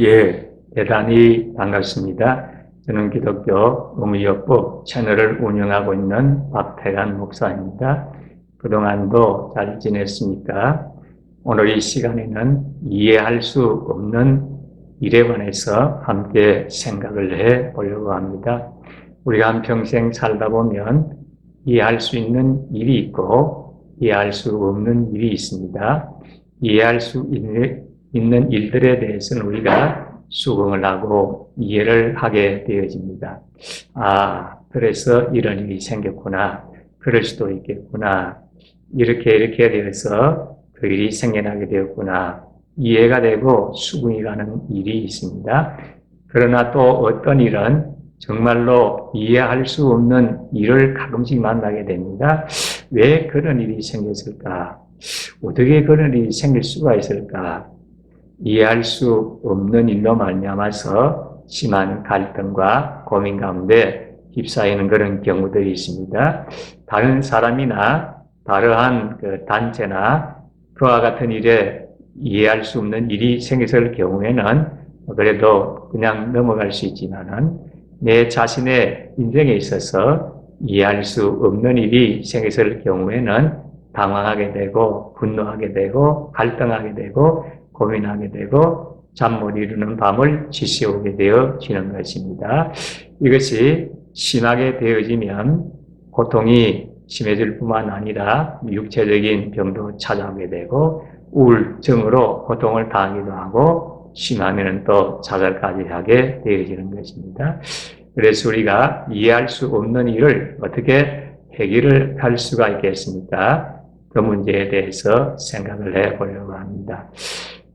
예, 대단히 반갑습니다. 저는 기독교 의무역법 채널을 운영하고 있는 박태관 목사입니다. 그동안도 잘 지냈습니까? 오늘 이 시간에는 이해할 수 없는 일에 관해서 함께 생각을 해 보려고 합니다. 우리가 한평생 살다 보면 이해할 수 있는 일이 있고 이해할 수 없는 일이 있습니다. 이해할 수 있는, 있는 일들에 대해서는 우리가 수긍을 하고 이해를 하게 되어집니다. 아, 그래서 이런 일이 생겼구나. 그럴 수도 있겠구나. 이렇게 이렇게 되어서 그 일이 생겨나게 되었구나. 이해가 되고 수긍이 가는 일이 있습니다. 그러나 또 어떤 일은 정말로 이해할 수 없는 일을 가끔씩 만나게 됩니다. 왜 그런 일이 생겼을까? 어떻게 그런 일이 생길 수가 있을까? 이해할 수 없는 일로 말미암아서 심한 갈등과 고민 가운데 휩싸이는 그런 경우들이 있습니다. 다른 사람이나 다르한 그 단체나 그와 같은 일에 이해할 수 없는 일이 생겼을 경우에는 그래도 그냥 넘어갈 수 있지만은 내 자신의 인생에 있어서 이해할 수 없는 일이 생겼을 경우에는 당황하게 되고 분노하게 되고 갈등하게 되고 고민하게 되고 잠 못 이루는 밤을 지새우게 되어지는 것입니다. 이것이 심하게 되어지면 고통이 심해질 뿐만 아니라 육체적인 병도 찾아오게 되고 우울증으로 고통을 당하기도 하고 심하면 또 자살까지 하게 되어지는 것입니다. 그래서 우리가 이해할 수 없는 일을 어떻게 해결을 할 수가 있겠습니까? 그 문제에 대해서 생각을 해 보려고 합니다.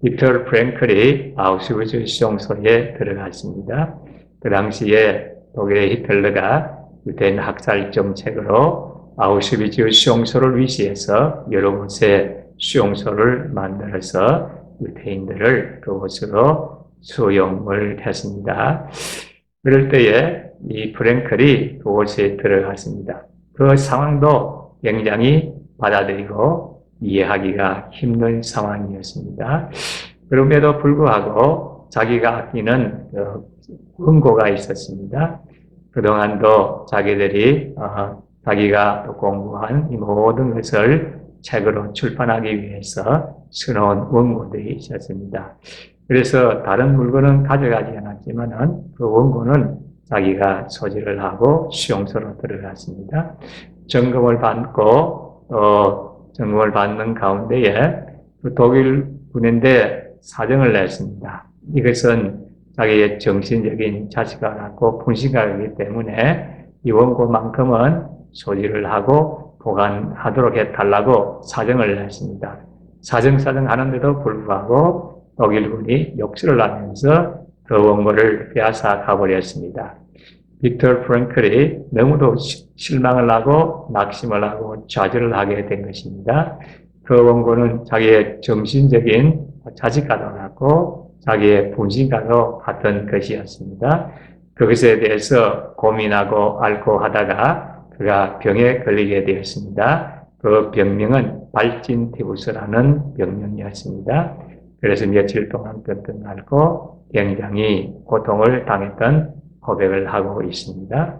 빅터 프랭클이 아우슈비츠 수용소에 들어갔습니다. 그 당시에 독일의 히틀러가 유대인 학살 정책으로 아우슈비츠 수용소를 위시해서 여러 곳에 수용소를 만들어서 유대인들을 그곳으로 수용을 했습니다. 그럴 때에 이 프랭클이 그곳에 들어갔습니다. 그 상황도 굉장히 받아들이고 이해하기가 힘든 상황이었습니다. 그럼에도 불구하고 자기가 아끼는 그 흥고가 있었습니다. 그동안도 자기들이 어, 자기가 공부한 이 모든 것을 책으로 출판하기 위해서 수놓은 원고들이 있었습니다. 그래서 다른 물건은 가져가지 않았지만은 그 원고는 자기가 소지를 하고 수용소로 들어갔습니다. 점검을 받고 어, 점검을 받는 가운데에 그 독일 군인데 사정을 냈습니다. 이것은 자기의 정신적인 자식을 갖고 분신가이기 때문에 이 원고만큼은 소지를 하고 보관하도록 해달라고 사정을 냈습니다. 사정사정 하는데도 불구하고 독일군이 욕설을 하면서 그 원고를 빼앗아 가버렸습니다. 빅터 프랭클이 너무도 실망을 하고 낙심을 하고 좌절을 하게 된 것입니다. 그 원고는 자기의 정신적인 자식과도 같고 자기의 분신과도 같은 것이었습니다. 그것에 대해서 고민하고 앓고 하다가 그가 병에 걸리게 되었습니다. 그 병명은 발진티부스라는 병명이었습니다. 그래서 며칠 동안 끙끙 앓고 굉장히 고통을 당했던 고백을 하고 있습니다.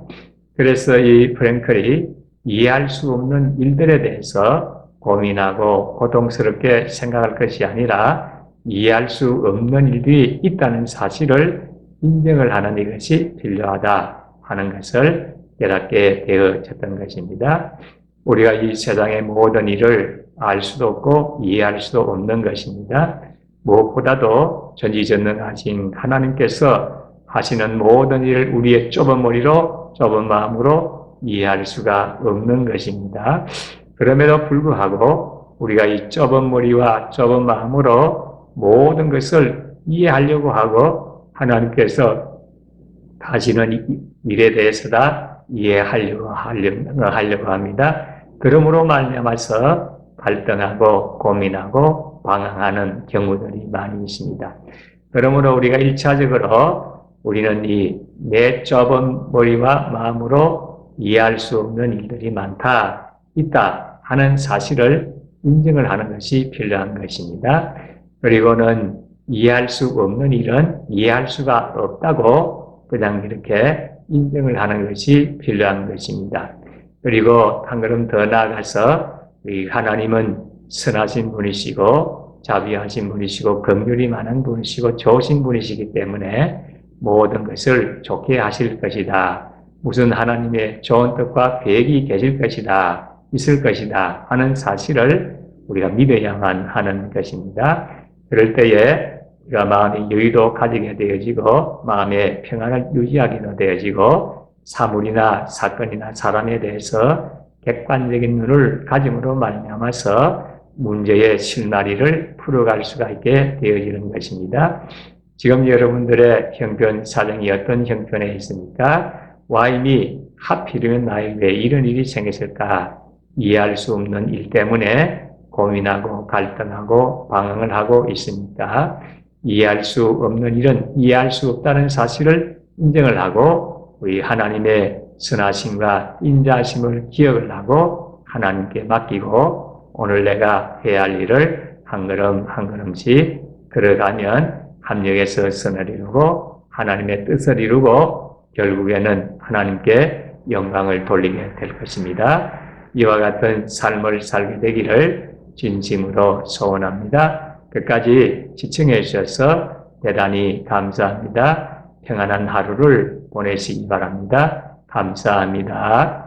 그래서 이 프랭클이 이해할 수 없는 일들에 대해서 고민하고 고통스럽게 생각할 것이 아니라 이해할 수 없는 일들이 있다는 사실을 인정을 하는 이것이 필요하다 하는 것을 깨닫게 되어졌던 것입니다. 우리가 이 세상의 모든 일을 알 수도 없고 이해할 수도 없는 것입니다. 무엇보다도 전지전능하신 하나님께서 하시는 모든 일을 우리의 좁은 머리로 좁은 마음으로 이해할 수가 없는 것입니다. 그럼에도 불구하고 우리가 이 좁은 머리와 좁은 마음으로 모든 것을 이해하려고 하고 하나님께서 하시는 일에 대해서 다 이해하려고 하려고, 합니다. 그러므로 말미암아서 갈등하고 고민하고 방황하는 경우들이 많이 있습니다. 그러므로 우리가 일차적으로 우리는 이 내 좁은 머리와 마음으로 이해할 수 없는 일들이 많다, 있다 하는 사실을 인정을 하는 것이 필요한 것입니다. 그리고는 이해할 수 없는 일은 이해할 수가 없다고 그냥 이렇게 인정을 하는 것이 필요한 것입니다. 그리고 한 걸음 더 나아가서 우리 하나님은 선하신 분이시고 자비하신 분이시고 긍휼이 많은 분이시고 좋으신 분이시기 때문에 모든 것을 좋게 하실 것이다. 무슨 하나님의 좋은 뜻과 계획이 계실 것이다. 있을 것이다. 하는 사실을 우리가 믿어야만 하는 것입니다. 그럴 때에 우리가 마음의 여유도 가지게 되어지고 마음의 평안을 유지하기도 되어지고 사물이나 사건이나 사람에 대해서 객관적인 눈을 가짐으로 말미암아서 문제의 실마리를 풀어갈 수가 있게 되어지는 것입니다. 지금 여러분들의 형편 사정이 어떤 형편에 있습니까? 와인이 하필이면 나에게 왜 이런 일이 생겼을까? 이해할 수 없는 일 때문에 고민하고 갈등하고 방황을 하고 있습니까? 이해할 수 없는 일은 이해할 수 없다는 사실을 인정을 하고 우리 하나님의 선하심과 인자하심을 기억을 하고 하나님께 맡기고 오늘 내가 해야 할 일을 한 걸음 한 걸음씩 걸어가면 합력해서 선을 이루고 하나님의 뜻을 이루고 결국에는 하나님께 영광을 돌리게 될 것입니다. 이와 같은 삶을 살게 되기를 진심으로 소원합니다. 끝까지 시청해 주셔서 대단히 감사합니다. 평안한 하루를 보내시기 바랍니다. 감사합니다.